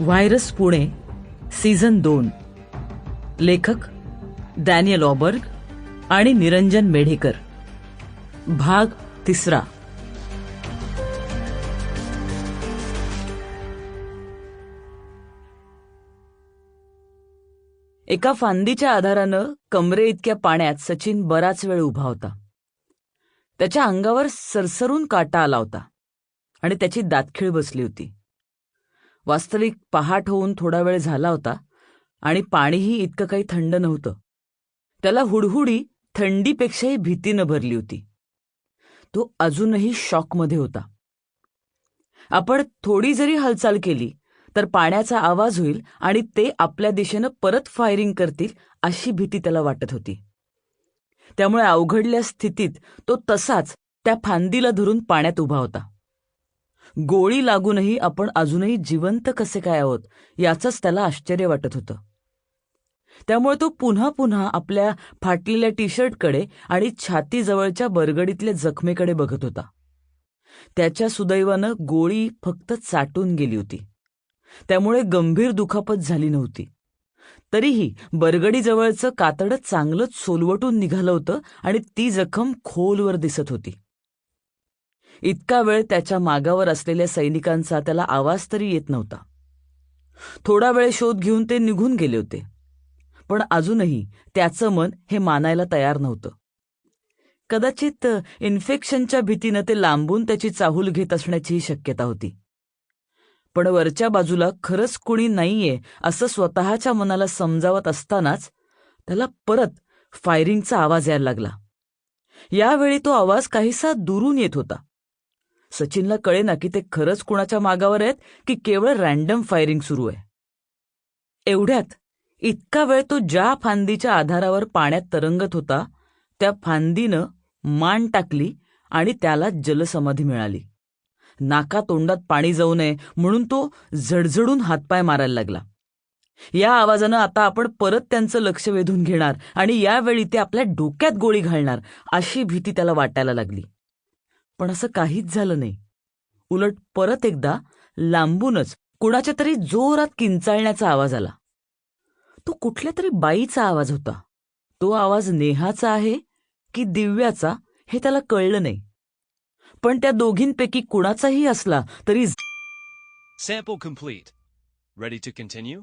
Virus Pune season दोन. लेखक Daniel ऑबर्ग आणि निरंजन मेढेकर. भाग तिसरा. एका फांदीच्या आधारानं कमरे इतक्या पाण्यात सचिन बराच वेळ उभा होता. त्याच्या अंगावर सरसरून काटा आला होता आणि त्याची दातखीळ बसली होती. वास्तविक पहाट होऊन थोडा वेळ झाला होता आणि पाणीही इतकं काही थंड नव्हतं. त्याला हुडहुडी थंडीपेक्षाही भीतीनं भरली होती. तो अजूनही शॉकमध्ये होता. आपण थोडी जरी हालचाल केली तर पाण्याचा आवाज होईल आणि ते आपल्या दिशेनं परत फायरिंग करतील अशी भीती त्याला वाटत होती. त्यामुळे अवघडल्या स्थितीत तो तसाच त्या फांदीला धरून पाण्यात उभा होता. गोळी लागूनही आपण अजूनही जिवंत कसे काय आहोत याचंच त्याला आश्चर्य वाटत होतं. त्यामुळे तो पुन्हा पुन्हा आपल्या फाटलेल्या टी शर्टकडे आणि छातीजवळच्या बरगडीतल्या जखमेकडे बघत होता. त्याच्या सुदैवानं गोळी फक्त चाटून गेली होती. त्यामुळे गंभीर दुखापत झाली नव्हती. तरीही बरगडीजवळचं कातडं चांगलंच सोलवटून निघालं होतं आणि ती जखम खोलवर दिसत होती. इतका वेळ त्याच्या मागावर असलेल्या सैनिकांचा त्याला आवाज तरी येत नव्हता. थोडा वेळ शोध घेऊन ते निघून गेले होते. पण अजूनही त्याचं मन हे मानायला तयार नव्हतं. कदाचित इन्फेक्शनच्या भीतीनं ते लांबून त्याची चाहूल घेत असण्याचीही शक्यता होती. पण वरच्या बाजूला खरंच कुणी नाहीये असं स्वतःच्या मनाला समजावत असतानाच त्याला परत फायरिंगचा आवाज यायला लागला. यावेळी तो आवाज काहीसा दुरून येत होता. सचिनला कळे ना की ते खरंच कुणाच्या मागावर आहेत की केवळ रॅन्डम फायरिंग सुरू आहे. एवढ्यात इतका वेळ तो ज्या फांदीच्या आधारावर पाण्यात तरंगत होता त्या फांदीनं मान टाकली आणि त्याला जलसमाधी मिळाली. नाका तोंडात पाणी जाऊ नये म्हणून तो झडझडून हातपाय मारायला लागला. या आवाजानं आता आपण परत त्यांचं लक्ष वेधून घेणार आणि यावेळी ते आपल्या डोक्यात गोळी घालणार अशी भीती त्याला वाटायला लागली. पण असं काहीच झालं नाही उलट परत एकदा लांबूनच कुणाच्या तरी जोरात किंचाळण्याचा आवाज आला तो कुठल्या तरी बाईचा आवाज होता तो आवाज नेहाचा आहे की दिव्याचा हे त्याला कळलं नाही पण त्या दोघींपैकी कुणाचाही असला तरी Sample complete. Ready to continue?